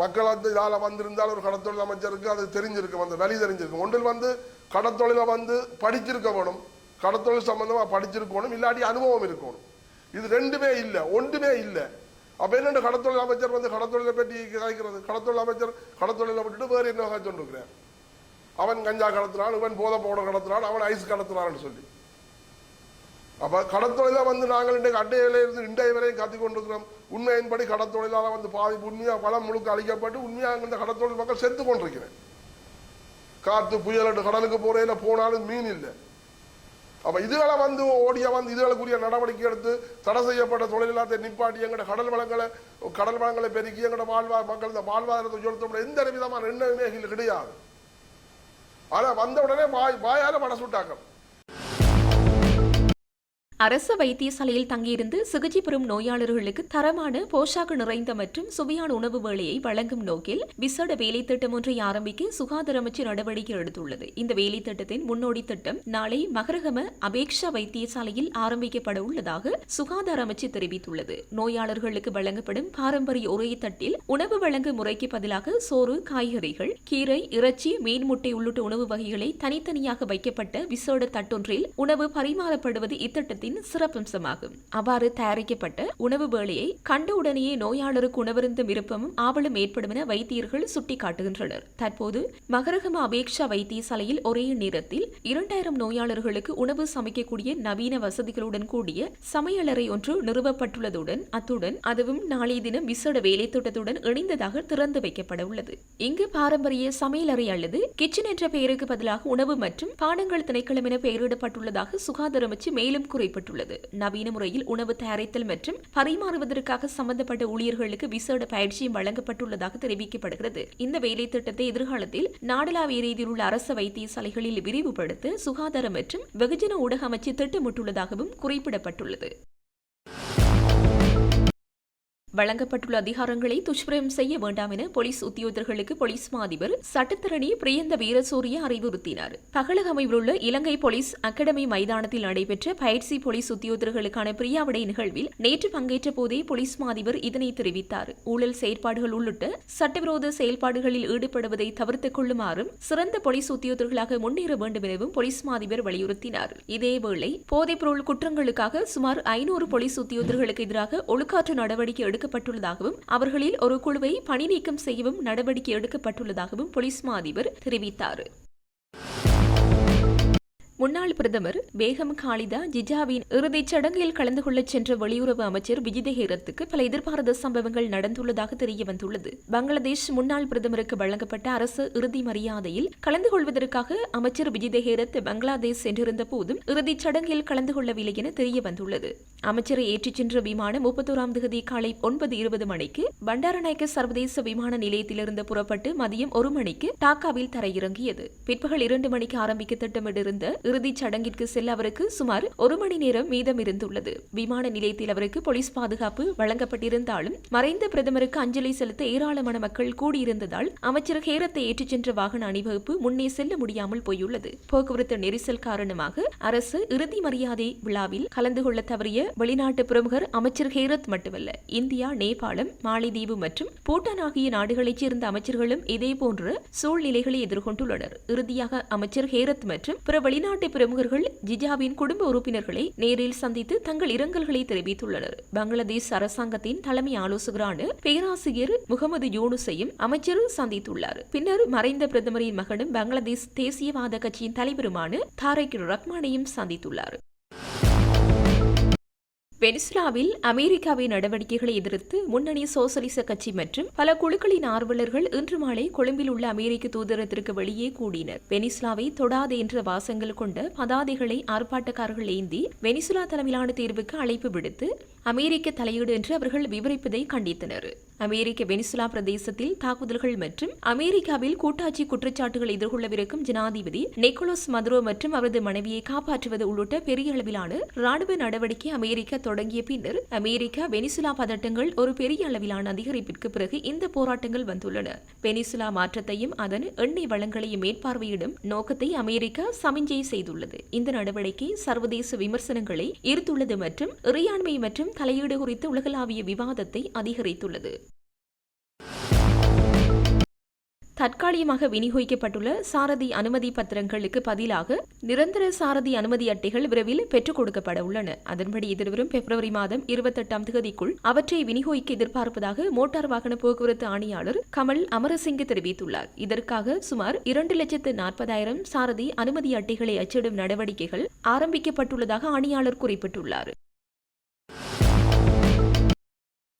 மக்கள் வந்து இதால வந்திருந்தால் ஒரு கடத்தொழில் அமைச்சருக்கு அது தெரிஞ்சிருக்கும் அந்த வழி தெரிஞ்சிருக்கும். ஒன்றில் வந்து கடத்தொழிலை வந்து படிச்சிருக்க வேணும். கடத்தொழில் சம்பந்தமா படிச்சிருக்கணும் இல்லாட்டி அனுபவம் இருக்கணும் இது ரெண்டுமே இல்லை ஒன்றுமே இல்லை. அப்ப என்ன கடத்தொழில் அமைச்சர் வந்து கடத்தொழிலை பற்றி கதைக்கிறது கடத்தொழில் அமைச்சர் கடத்தொழிலை விட்டுட்டு வேறு என்ன சொல்லிருக்கிறேன் அவன் கஞ்சா கடத்துறான் இவன் போதை பவுடர் கடத்துறான் அவன் ஐஸ் கடத்துறான்னு சொல்லி. அப்ப கடத்தொழில வந்து நாங்கள் இன்றைக்கு அட்டையில இருந்து இன்றைய வரையும் கத்தி கொண்டிருக்கிறோம். உண்மையின்படி கடத்தொழிலால வந்து பாதி உண்மையா பலம் முழுக்க அழிக்கப்பட்டு உண்மையாக இந்த கடத்தொழில் மக்கள் செத்து கொண்டிருக்கிறேன். காத்து புயல் கடலுக்கு போறையில போனாலும் மீன் இல்லை. அப்ப இதுகளை வந்து ஓடிய வந்து இதுகளுக்குரிய நடவடிக்கை எடுத்து தடை செய்யப்பட்ட தொழிலாளத்தை நிப்பாட்டி எங்கட கடல் வளங்களை கடல் வளங்களை பெருக்கி எங்கட வாழ்வா மக்கள் இந்த வாழ்வாதாரத்தை உயர்த்த எந்த விதமான எண்ணமே கிடையாது. ஆனா வந்த உடனே வாய் வாயால வடை சுட்டாங்க அரசு வைத்தியசாலையில் தங்கியிருந்து சிகிச்சை பெறும் நோயாளர்களுக்கு தரமான போஷாக்கு நிறைந்த மற்றும் சுவையான உணவு வேலையை வழங்கும் நோக்கில் விசேட வேலை திட்டம் ஒன்றை ஆரம்பிக்க சுகாதார அமைச்சு நடவடிக்கை எடுத்துள்ளது. இந்த வேலை திட்டத்தின் முன்னோடி திட்டம் நாளை மகரகம அபேக்ஷா வைத்தியசாலையில் ஆரம்பிக்கப்பட உள்ளதாக சுகாதார அமைச்சு தெரிவித்துள்ளது. நோயாளர்களுக்கு வழங்கப்படும் பாரம்பரிய ஒரே தட்டில் உணவு வழங்கும் முறைக்கு பதிலாக சோறு காய்கறிகள் கீரை இறைச்சி மீன் முட்டை உள்ளிட்ட உணவு வகைகளை தனித்தனியாக வைக்கப்பட்ட விசேட தட்டொன்றில் உணவு பரிமாறப்படுவது இத்திட்டத்தின் சிறப்பம்சமாகும். அவ்வாறு தயாரிக்கப்பட்ட உணவு வேளையை கண்டவுடனேயே நோயாளருக்கு உணவருந்தும் விருப்பமும் ஆவலும் ஏற்படும் என வைத்தியர்கள் சுட்டிக்காட்டுகின்றனர். தற்போது மகரகம அபேக்ஷா வைத்தியசாலையில் ஒரே நேரத்தில் இரண்டாயிரம் நோயாளர்களுக்கு உணவு சமைக்கக்கூடிய நவீன வசதிகளுடன் கூடிய சமையலறை ஒன்று நிறுவப்பட்டுள்ளதுடன் அத்துடன் அதுவும் நாளைய தினம் விசேட வேலை திட்டத்துடன் இணைந்ததாக திறந்து வைக்கப்பட உள்ளது. இங்கு பாரம்பரிய சமையலறை அல்லது கிச்சன் என்ற பெயருக்கு பதிலாக உணவு மற்றும் பானங்கள் திணைக்களம் என பெயரிடப்பட்டுள்ளதாக சுகாதார அமைச்சு மேலும் செய்யப்பட்டுள்ளது. நவீன முறையில் உணவு தயாரித்தல் மற்றும் பரிமாறுவதற்காக சம்பந்தப்பட்ட ஊழியர்களுக்கு விசேட பயிற்சியும் வழங்கப்பட்டுள்ளதாக தெரிவிக்கப்படுகிறது. இந்த வேலை திட்டத்தை எதிர்காலத்தில் நாடளாவிய ரீதியில் உள்ள அரசு வைத்தியசாலைகளில் விரிவுபடுத்த சுகாதார மற்றும் வெகுஜன ஊடக அமைச்சு திட்டமிட்டுள்ளதாகவும் குறிப்பிடப்பட்டுள்ளது. வழங்கப்பட்டுள்ள அதிகாரங்களை துஷ்பிரயம் செய்ய வேண்டாம் என போலீஸ் உத்தியோகர்களுக்கு போலீஸ் மா அதிபர் சட்டத்தரணி பிரியந்த வீரசூரிய அறிவுறுத்தினார். பகலக அமைவில் உள்ள இலங்கை போலீஸ் அகாடமி மைதானத்தில் நடைபெற்ற பயிற்சி போலீஸ் உத்தியோகர்களுக்கான பிரியாவிடை நிகழ்வில் நேற்று பங்கேற்ற போதே போலீஸ் மா அதிபர் இதனை தெரிவித்தார். ஊழல் செயற்பாடுகள் உள்ளிட்ட சட்டவிரோத செயல்பாடுகளில் ஈடுபடுவதை தவிர்த்துக் கொள்ளுமாறும் சிறந்த போலீஸ் உத்தியோகர்களாக முன்னேற வேண்டும் எனவும் போலீஸ் மா அதிபர் வலியுறுத்தினார். இதேவேளை போதைப்பொருள் குற்றங்களுக்காக சுமார் ஐநூறு போலீஸ் உத்தியோகர்களுக்கு எதிராக ஒழுக்காற்று நடவடிக்கை எடுக்க எடுக்கப்பட்டுள்ளதாகவும் அவர்களில் ஒரு குழுவை பணி நீக்கம் செய்யவும் நடவடிக்கை எடுக்கப்பட்டுள்ளதாகவும் போலீஸ் மா அதிபர் தெரிவித்தார். முன்னாள் பிரதமர் பேகம் காலிதா ஜிஜாவின் இறுதிச் சடங்கில் கலந்து கொள்ளச் சென்ற வெளியுறவு அமைச்சர் விஜிதஹேரத்துக்கு பல எதிர்பாராத சம்பவங்கள் நடந்துள்ளதாக தெரிய வந்துள்ளது பங்களாதேஷ் முன்னாள் பிரதமருக்கு வழங்கப்பட்ட அரசு இறுதி மரியாதையில் கலந்து கொள்வதற்காக அமைச்சர் விஜிதஹேரத் பங்களாதேஷ் சென்றிருந்த போதும் இறுதிச் சடங்கில் கலந்து கொள்ளவில்லை என தெரிய வந்துள்ளது அமைச்சரை ஏற்றிச் சென்ற விமானம் முப்பத்தோராம் தேதி காலை ஒன்பது இருபது மணிக்கு பண்டாரநாயக்க சர்வதேச விமான நிலையத்திலிருந்து புறப்பட்டு மதியம் ஒரு மணிக்கு டாக்காவில் தரையிறங்கியது. பிற்பகல் இரண்டு மணிக்கு ஆரம்பிக்க திட்டமிட்டிருந்த இறுதிச் சடங்கிற்கு செல்ல அவருக்கு சுமார் ஒரு மணி நேரம் மீதம் இருந்துள்ளது. விமான நிலையத்தில் அவருக்கு போலீஸ் பாதுகாப்பு வழங்கப்பட்டிருந்தாலும் மறைந்த பிரதமருக்கு அஞ்சலி செலுத்த ஏராளமான மக்கள் கூடியிருந்ததால் அமைச்சர் ஹேரத்தை ஏற்றிச் சென்ற வாகன அணிவகுப்பு முன்னே செல்ல முடியாமல் போயுள்ளது. போக்குவரத்து நெரிசல் காரணமாக அரசு இறுதி மரியாதை விழாவில் கலந்து கொள்ள தவறிய வெளிநாட்டு பிரமுகர் அமைச்சர் ஹேரத் மட்டுமல்ல இந்தியா நேபாளம் மாலைதீவு மற்றும் பூட்டான் ஆகிய நாடுகளைச் சேர்ந்த அமைச்சர்களும் இதேபோன்ற சூழ்நிலைகளை எதிர்கொண்டுள்ளனர். இறுதியாக அமைச்சர் ஹேரத் மற்றும் பிற வெளிநாட்டு பிரமுகர்கள் ஜிஜாவின் குடும்ப உறுப்பினர்களை நேரில் சந்தித்து தங்கள் இரங்கல்களை தெரிவித்துள்ளனர். பங்களாதேஷ் அரசாங்கத்தின் தலைமை ஆலோசகரான பேராசிரியர் முகமது யூனுசையும் அமைச்சர் சந்தித்துள்ளார். பின்னர் மறைந்த பிரதமரின் மகனும் பங்களாதேஷ் தேசியவாத கட்சியின் தலைவருமான தாரிக் ரஹ்மானையும் சந்தித்துள்ளார். வெனிசுலாவில் அமெரிக்காவின் நடவடிக்கைகளை எதிர்த்து முன்னணி சோசலிச கட்சி மற்றும் பல குழுக்களின் ஆர்வலர்கள் இன்று மாலை கொழும்பில் உள்ள அமெரிக்க தூதரத்திற்கு வெளியே கூடினர். வெனிசுலாவை தொடாது என்ற வாசங்கள் கொண்ட பதாதைகளை ஆர்ப்பாட்டக்காரர்கள் ஏந்தி வெனிசுலா தலைமையிலான தேர்வுக்கு அழைப்பு விடுத்து அமெரிக்க தலையீடு என்று அவர்கள் விவரிப்பதை கண்டித்தனர். அமெரிக்க வெனிசுலா பிரதேசத்தில் தாக்குதல்கள் மற்றும் அமெரிக்காவில் கூட்டாட்சி குற்றச்சாட்டுகள் எதிர்கொள்ளவிருக்கும் ஜனாதிபதி நிக்கோலஸ் மதுரோ மற்றும் அவரது மனைவியை காப்பாற்றுவது உள்ளிட்ட பெரிய அளவிலான ராணுவ நடவடிக்கை அமெரிக்கா தொடங்கிய பின்னர் அமெரிக்கா வெனிசுலா பதட்டங்கள் ஒரு பெரிய அளவிலான அதிகரிப்பிற்கு பிறகு இந்த போராட்டங்கள் வந்துள்ளன. வெனிசுலா மாற்றத்தையும் அதன் எண்ணெய் வளங்களையும் மேற்பார்வையிடும் நோக்கத்தை அமெரிக்கா சமிஞ்சை செய்துள்ளது. இந்த நடவடிக்கை சர்வதேச விமர்சனங்களை ஈர்த்துள்ளது மற்றும் இறையாண்மை மற்றும் தலையீடு குறித்த உலகளாவிய விவாதத்தை அதிகரித்துள்ளது. தற்காலிகமாக விநியோகிக்கப்பட்டுள்ள சாரதி அனுமதி பத்திரங்களுக்கு பதிலாக நிரந்தர சாரதி அனுமதி அட்டைகள் விரைவில் பெற்றுக் கொடுக்கப்பட உள்ளன. அதன்படி எதிர்வரும் பிப்ரவரி மாதம் இருபத்தெட்டாம் தேதிக்குள் அவற்றை விநியோகிக்க எதிர்பார்ப்பதாக மோட்டார் வாகன போக்குவரத்து ஆணையாளர் கமல் அமரசிங்க தெரிவித்துள்ளார். இதற்காக சுமார் இரண்டு லட்சத்து நாற்பதாயிரம் சாரதி அனுமதி அட்டைகளை அச்சிடும் நடவடிக்கைகள் ஆரம்பிக்கப்பட்டுள்ளதாக ஆணையாளர் குறிப்பிட்டுள்ளார்.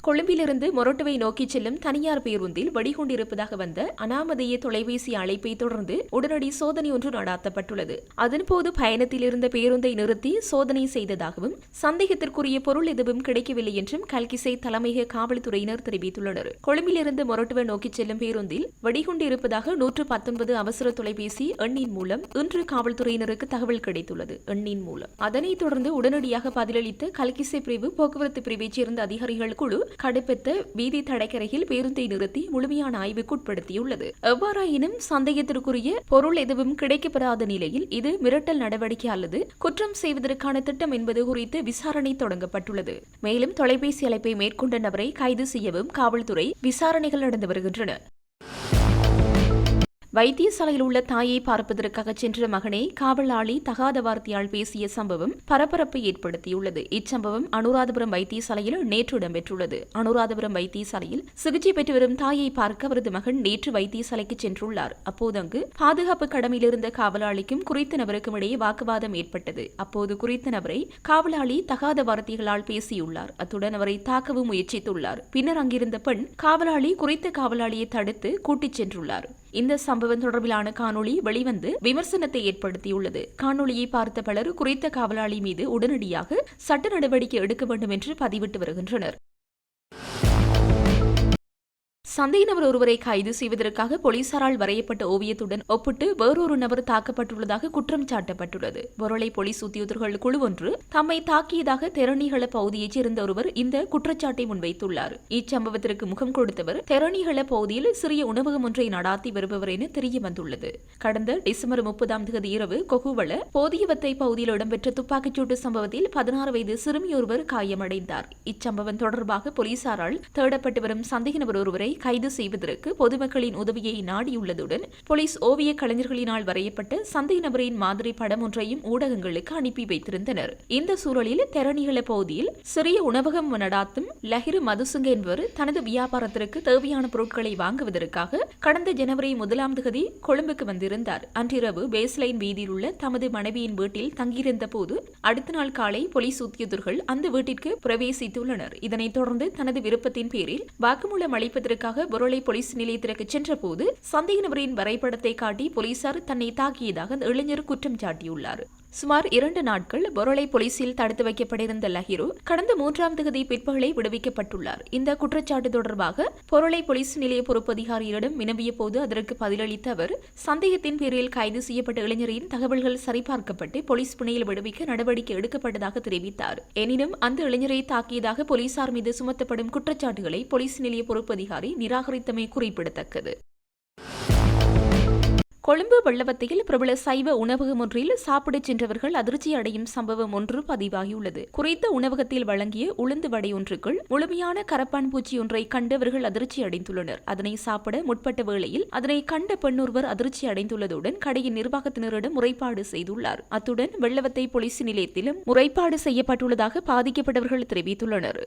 கொழும்பிலிருந்து மொரட்டுவை நோக்கிச் செல்லும் தனியார் பேருந்தில் வெடிகொண்டிருப்பதாக வந்த அனாமதேய தொலைபேசி அழைப்பை தொடர்ந்து உடனடி சோதனை ஒன்று நடாத்தப்பட்டுள்ளது. அதன்போது பயணத்தில் இருந்த பேருந்தை நிறுத்தி சோதனை செய்ததாகவும் சந்தேகத்திற்குரிய பொருள் எதுவும் கிடைக்கவில்லை என்றும் கல்கிசை தலைமையக காவல்துறையினர் தெரிவித்துள்ளனர். கொழும்பிலிருந்து மொரட்டுவை நோக்கிச் செல்லும் பேருந்தில் வெடிகுண்டு இருப்பதாக நூற்று பத்தொன்பது அவசர தொலைபேசி எண்ணின் மூலம் இன்று காவல்துறையினருக்கு தகவல் கிடைத்துள்ளது. எண்ணின் மூலம். அதனைத் தொடர்ந்து உடனடியாக பதிலளித்த கல்கிசை பிரிவு போக்குவரத்து பிரிவைச் சேர்ந்த அதிகாரிகள் குழு கடுப்பெத்த வீதி தடைக்கரையில் பேருந்தை நிறுத்தி முழுமையான ஆய்வுக்குட்படுத்தியுள்ளது எவ்வாறாயினும் சந்தேகத்திற்குரிய பொருள் எதுவும் கிடைக்கப்பெறாத நிலையில் இது மிரட்டல் நடவடிக்கை அல்லது குற்றம் செய்வதற்கான திட்டம் என்பது குறித்து விசாரணை தொடங்கப்பட்டுள்ளது. மேலும் தொலைபேசி அழைப்பை மேற்கொண்ட நபரை கைது செய்யவும் காவல்துறை விசாரணைகள் நடந்து வருகின்றன. வைத்தியசாலையில் உள்ள தாயை பார்ப்பதற்காக சென்ற மகனை காவலாளி தகாத வார்த்தையால் பேசிய சம்பவம் பரபரப்பை ஏற்படுத்தியுள்ளது. இச்சம்பவம் அனுராதபுரம் வைத்தியசாலையில் நேற்று இடம்பெற்றுள்ளது. அனுராதபுரம் வைத்தியசாலையில் சிகிச்சை பெற்று வரும் தாயை பார்க்க அவரது மகன் நேற்று வைத்தியசாலைக்கு சென்றுள்ளார். அப்போது அங்கு பாதுகாப்பு கடமையில் இருந்த காவலாளிக்கும் குறித்த நபருக்கும் இடையே வாக்குவாதம் ஏற்பட்டது. அப்போது குறித்த நபரை காவலாளி தகாத வார்த்தைகளால் பேசியுள்ளார். அத்துடன் அவரை தாக்கவும் முயற்சித்துள்ளார். பின்னர் அங்கிருந்த பெண் காவலாளி குறித்த காவலாளியை தடுத்து கூட்டிச் சென்றுள்ளார். இந்த சம்பவம் தொடர்பிலான காணொளி வெளிவந்து விமர்சனத்தை ஏற்படுத்தியுள்ளது. காணொளியை பார்த்த பலர் குறித்த காவலாளி மீது உடனடியாக சட்ட நடவடிக்கை எடுக்க வேண்டும் என்று பதிவிட்டு வருகின்றனர். சந்தேக நபர் ஒருவரை கைது செய்வதற்காக போலீசாரால் வரையப்பட்ட ஓவியத்துடன் ஒப்பிட்டு வேறொரு நபர் தாக்கப்பட்டுள்ளதாக குற்றம் சாட்டப்பட்டுள்ளது. பொருளை போலீஸ் உத்தியோகர்கள் குழு ஒன்று தம்மை தாக்கியதாக தெரணிகள பகுதியைச் சேர்ந்த ஒருவர் இந்த குற்றச்சாட்டை முன்வைத்துள்ளார். இச்சம்பவத்திற்கு முகம் கொடுத்தவர் தெரணிகள பகுதியில் சிறிய உணவகம் ஒன்றை நடாத்தி வருபவர் என தெரிய வந்துள்ளது. கடந்த டிசம்பர் முப்பதாம் தேதி இரவு கொகுவள போதியவத்தை பகுதியில் இடம்பெற்ற துப்பாக்கிச்சூட்டு சம்பவத்தில் பதினாறு வயது சிறுமியொருவர் காயமடைந்தார். இச்சம்பவம் தொடர்பாக போலீசாரால் தேடப்பட்டு வரும் சந்தேக நபர் ஒருவரை கைது செய்வதற்கு பொதுமக்களின் உதவியை நாடியுள்ளதுடன் போலீஸ் ஓவிய கலைஞர்களினால் வரையப்பட்ட சந்தை நபரின் மாதிரி படம் ஒன்றையும் ஊடகங்களுக்கு அனுப்பி வைத்திருந்தனர். இந்த சூழலில் தெரணிகள பகுதியில் சிறிய உணவகம் நடாத்தும் லஹிரு மதுசுங்க என்பவர் தனது வியாபாரத்திற்கு தேவையான பொருட்களை வாங்குவதற்காக கடந்த ஜனவரி முதலாம் தேதி கொழும்புக்கு வந்திருந்தார். அன்றிரவு பேஸ்லைன் வீதியில் உள்ள தமது மனைவியின் வீட்டில் தங்கியிருந்த போது அடுத்த நாள் காலை போலீஸ் உத்தியோகர்கள் அந்த வீட்டிற்கு பிரவேசித்துள்ளனர். இதனைத் தொடர்ந்து தனது விருப்பத்தின் பேரில் வாக்குமூலம் அளிப்பதற்காக பொருளை போலீஸ் நிலையத்திற்கு சென்றபோது சந்தேக நபரின் வரைபடத்தை காட்டி போலீசார் தன்னை தாக்கியதாக அந்த இளைஞர் குற்றம் சாட்டியுள்ளார். சுமார் இரண்டு நாட்கள் பொருளை போலீசில் தடுத்து வைக்கப்பட்டிருந்த லஹிரு கடந்த மூன்றாம் தேதி பிற்பகலை விடுவிக்கப்பட்டுள்ளார். இந்த குற்றச்சாட்டு தொடர்பாக பொருளை போலீஸ் நிலைய பொறுப்பதிகாரியிடம் வினவிய போது அதற்கு பதிலளித்த அவர் சந்தேகத்தின் பேரில் கைது செய்யப்பட்ட இளைஞரின் தகவல்கள் சரிபார்க்கப்பட்டு போலீஸ் பிணையில் விடுவிக்க நடவடிக்கை எடுக்கப்பட்டதாக தெரிவித்தார். எனினும் அந்த இளைஞரை தாக்கியதாக போலீசார் மீது சுமத்தப்படும் குற்றச்சாட்டுகளை போலீஸ் நிலைய பொறுப்பதிகாரி நிராகரித்தமை குறிப்பிடத்தக்கது. கொழும்பு வெள்ளவத்தையில் பிரபல சைவ உணவகம் ஒன்றில் சாப்பிடச் சென்றவர்கள் அதிர்ச்சி அடையும் சம்பவம் ஒன்று பதிவாகியுள்ளது. குறித்த உணவகத்தில் வழங்கிய உளுந்து வடை ஒன்றுக்குள் முழுமையான கரப்பான் பூச்சி ஒன்றை கண்டவர்கள் அதிர்ச்சி அடைந்துள்ளனர். அதனை சாப்பிட முற்பட்ட வேளையில் அதனை கண்ட பெண்ணொருவர் அதிர்ச்சி அடைந்துள்ளதுடன் கடையின் நிர்வாகத்தினரிடம் முறைப்பாடு செய்துள்ளார். அத்துடன் வெள்ளவத்தை போலீஸ் நிலையத்திலும் முறைப்பாடு செய்யப்பட்டுள்ளதாக பாதிக்கப்பட்டவர்கள் தெரிவித்துள்ளனர்.